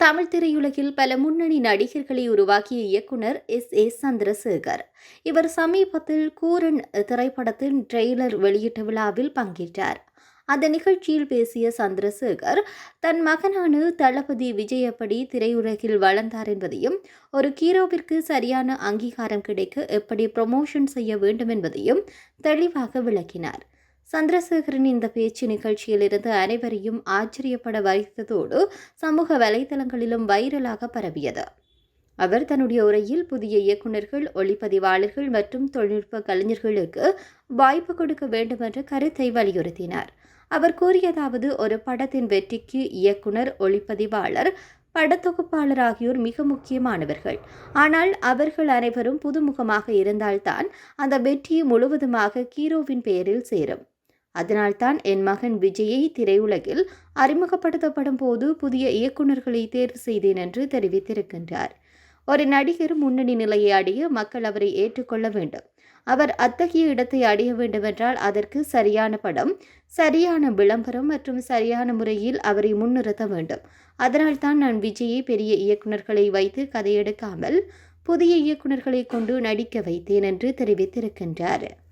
தமிழ் திரையுலகில் பல முன்னணி நடிகர்களை உருவாக்கிய இயக்குனர் எஸ். ஏ. சந்திரசேகர். இவர் சமீபத்தில் கூரன் திரைப்படத்தின் ட்ரெய்லர் வெளியிட்ட விழாவில் பங்கேற்றார். அந்த நிகழ்ச்சியில் பேசிய சந்திரசேகர் தன் மகனான தளபதி விஜய் எப்படி திரையுலகில் வளர்ந்தார் என்பதையும் ஒரு ஹீரோவிற்கு சரியான அங்கீகாரம் கிடைக்க எப்படி ப்ரொமோஷன் செய்ய வேண்டும் என்பதையும் தெளிவாக விளக்கினார். சந்திரசேகரின் இந்த பேச்சு நிகழ்ச்சியிலிருந்து அனைவரையும் ஆச்சரியப்பட வைத்ததோடு சமூக வலைதளங்களிலும் வைரலாக பரவியது. அவர் தன்னுடைய உரையில் புதிய இயக்குநர்கள் ஒளிப்பதிவாளர்கள் மற்றும் தொழில்நுட்ப கலைஞர்களுக்கு வாய்ப்பு கொடுக்க வேண்டும் என்ற கருத்தை வலியுறுத்தினார். அவர் கூறியதாவது ஒரு படத்தின் வெற்றிக்கு இயக்குனர் ஒளிப்பதிவாளர் படத்தொகுப்பாளர் ஆகியோர் மிக முக்கியமானவர்கள். ஆனால் அவர்கள் அனைவரும் புதுமுகமாக இருந்தால்தான் அந்த வெற்றி முழுவதுமாக ஹீரோவின் பெயரில் சேரும். அதனால்தான் என் மகன் விஜயை திரையுலகில் அறிமுகப்படுத்தப்படும் போது புதிய இயக்குநர்களை தேர்வு செய்தேன் என்று தெரிவித்திருக்கின்றார். ஒரு நடிகர் முன்னணி நிலையை அடைய மக்கள் அவரை ஏற்றுக்கொள்ள வேண்டும். அவர் அத்தகைய இடத்தை அடைய வேண்டுமென்றால் அதற்கு சரியான படம் சரியான விளம்பரம் மற்றும் சரியான முறையில் அவரை முன்னிறுத்த வேண்டும். அதனால்தான் நான் விஜயை பெரிய இயக்குநர்களை வைத்து கதையெடுக்காமல் புதிய இயக்குநர்களை கொண்டு நடிக்க வைத்தேன் என்று தெரிவித்திருக்கின்றார்.